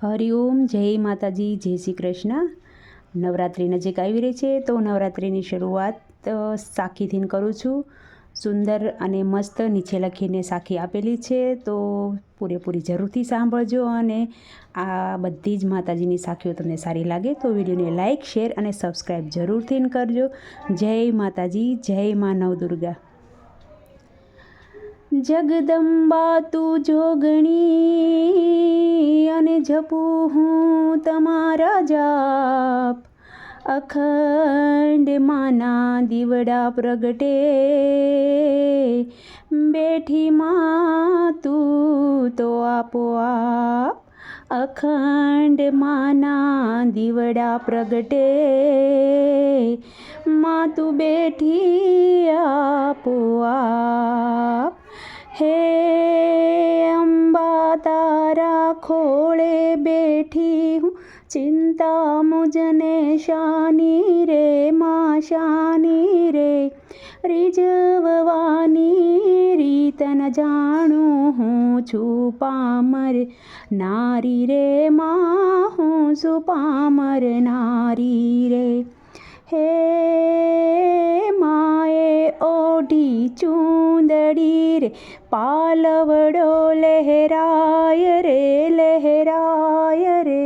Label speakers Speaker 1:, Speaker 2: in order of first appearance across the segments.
Speaker 1: હરિઓમ જય માતાજી, જય શ્રી કૃષ્ણ. નવરાત્રિ નજીક આવી રહી છે, તો નવરાત્રિની શરૂઆત સાખીથી કરું છું. સુંદર અને મસ્ત નીચે લખીને સાખી આપેલી છે, તો પૂરેપૂરી જરૂરથી સાંભળજો અને આ બધી જ માતાજીની સાખીઓ તમને સારી લાગે, તો વિડીયોને લાઇક શેર અને સબસ્ક્રાઈબ જરૂરથી કરજો. જય માતાજી, જય મા નવદુર્ગા. જગદંબા તું જોગણી અને જપું હું તમારા જાપ. અખંડ માના દીવડા પ્રગટે. બેઠી માં તું તો આપોઆપ અખંડ માના દીવડા પ્રગટે. માં તું બેઠી આપોઆપ હે અંબા, તારા ખોળે બેઠી હું. ચિંતા મુજને શાની રે, માં શાની રે. રીઝવવાની રીત ન જાણું હું, છું પામર નારી રે, માં હું, છું પામર નારી રે. હે ઓઢી ચૂંદડી રે પાલવડો લહેરાય રે લહેરાય રે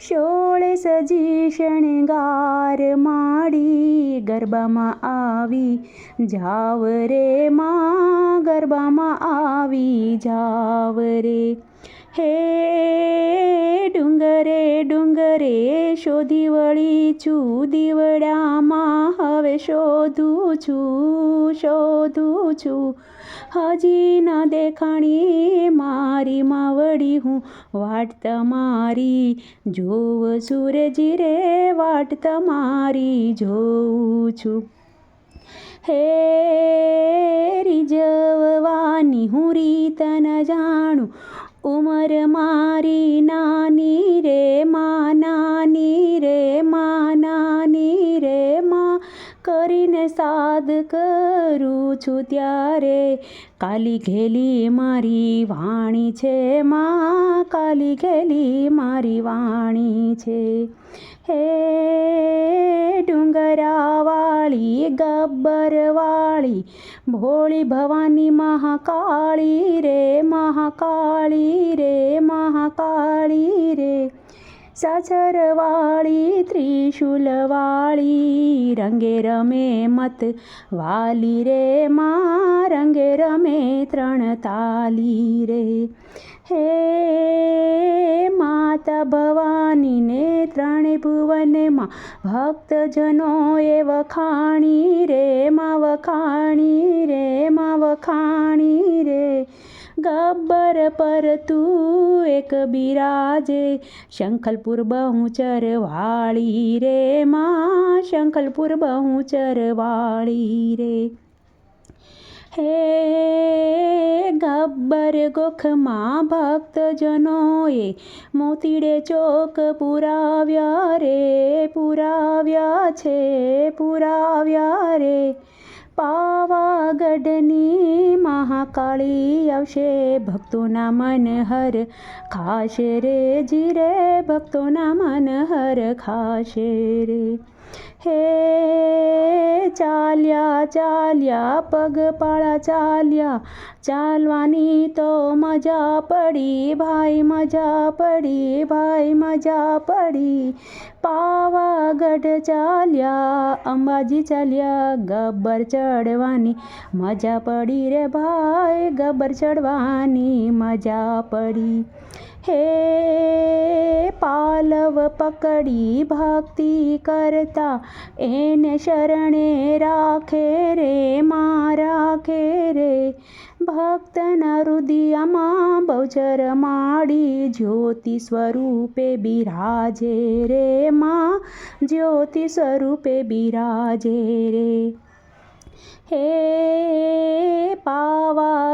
Speaker 1: શોળે સજી શણગાર માડી ગરબામાં આવી જાવ રે માં ગરબામાં આવી જાવ રે હે ડુંગરે ડુંગરે શોધી વળી છું દીવડામાં હવે શોધું છું શોધું છું. હજી ન દેખાણી મારી માવડી, હું વાટ તમારી જોવ સૂરજી રે વાટ તમારી જોઉં છું. હે રીઝવવાની હું રીત ન જાણું, ઉમર મારી નાની રે માં કરીને સાદ કરું છું ત્યારે. કાલી ઘેલી મારી વાણી છે, માં. કાલી ઘેલી મારી વાણી છે. હે ડુંગરાવાળી, ગબ્બરવાળી, ભોળી ભવાની મહાકાળી રે મહાકાળી રે, મહાકાળી સાસરવાળી, ત્રિશુલવાળી, રંગે રમે મત વાલી રે માં, રંગે રમે ત્રણ તાલી રે. હે માતા ભવાનીને ત્રણે ભુવનમાં ભક્તજનોએ વખાણી રે, મા વખાણી રે, મા વખાણી રે. ગબ્બર પર તું એક બિરાજે. શંખલપુર બહુચર વાળી રે માં. શંખલપુર બહુચર વાળી રે. હે ગબ્બર ગોખમાં ભક્તજનોએ મોતીડે ચોક પુરાવ્યા રે. પુરાવ્યા છે, પુરાવ્યા રે. પાવાગઢની મહાકાળી આવશે ભક્તોના મન હર ખાશે રે જીરે, ભક્તોના મન હર ખાશે રે. હે ચાલ્યા ચાલ્યા, પગપાળા ચાલ્યા, ચાલવાની તો મજા પડી, ભાઈ મજા પડી, ભાઈ મજા પડી. પાવાગઢ ચાલ્યા અંબાજી ચાલ્યા ગબ્બર ચડવાની મજા પડી રે ભાઈ ગબ્બર ચડવાની મજા પડી. હે પાલવ પકડી ભક્તિ કરતા એને શરણે રાખે રે માં રાખે રે ભક્તના હૃદયમાં બહુચર માડી જ્યોતિ સ્વરૂપે બિરાજે રે માં જ્યોતિ સ્વરૂપે બિરાજે રે હે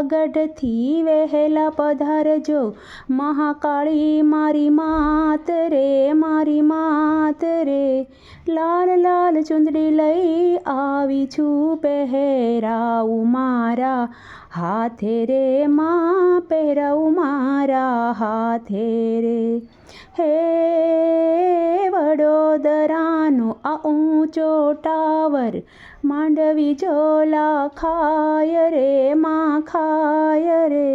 Speaker 1: પાવાગઢથી વહેલા પધારજો મહાકાળી, મારી માત રે, મારી માત રે. લાલ લાલ ચુંદડી લઈ આવી છું પહેરાવું મારા હાથે રે, માં, પહેરાવું મારા હાથે રે. હે આ ઊંચો ટાવર માંડવી જોલા ખાય રે માં ખાય રે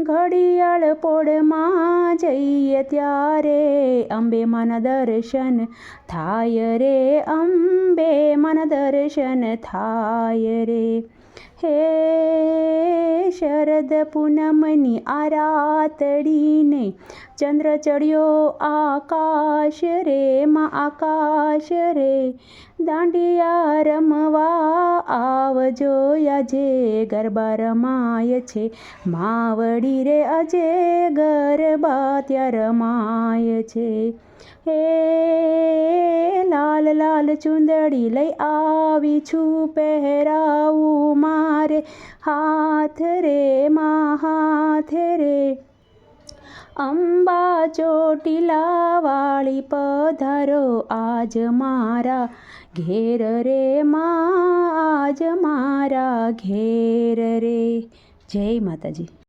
Speaker 1: ઘડિયાળ પોળમાં જઈએ ત્યારે અંબે મન દર્શન થાય રે અંબે મન દર્શન થાય રે હે શરદ પૂનમની આરાતડીને રાતડીને ચંદ્ર ચડ્યો આકાશ રે, માં આકાશ રે. દાંડિયા રમવા આવજો આજે, ગરબા રમાય છે. માવડી રે અજે ગરબા ત્યાં રમાય છે. હે લાલ ચુંદડી લઈ આવી છું પહેરાવું મારે. હાથ રે મા હાથ રે. અંબા ચોટીલા વાળી પધારો આજ મારા. ઘેર રે, મા, આજ મારા ઘેર રે. જય માતાજી.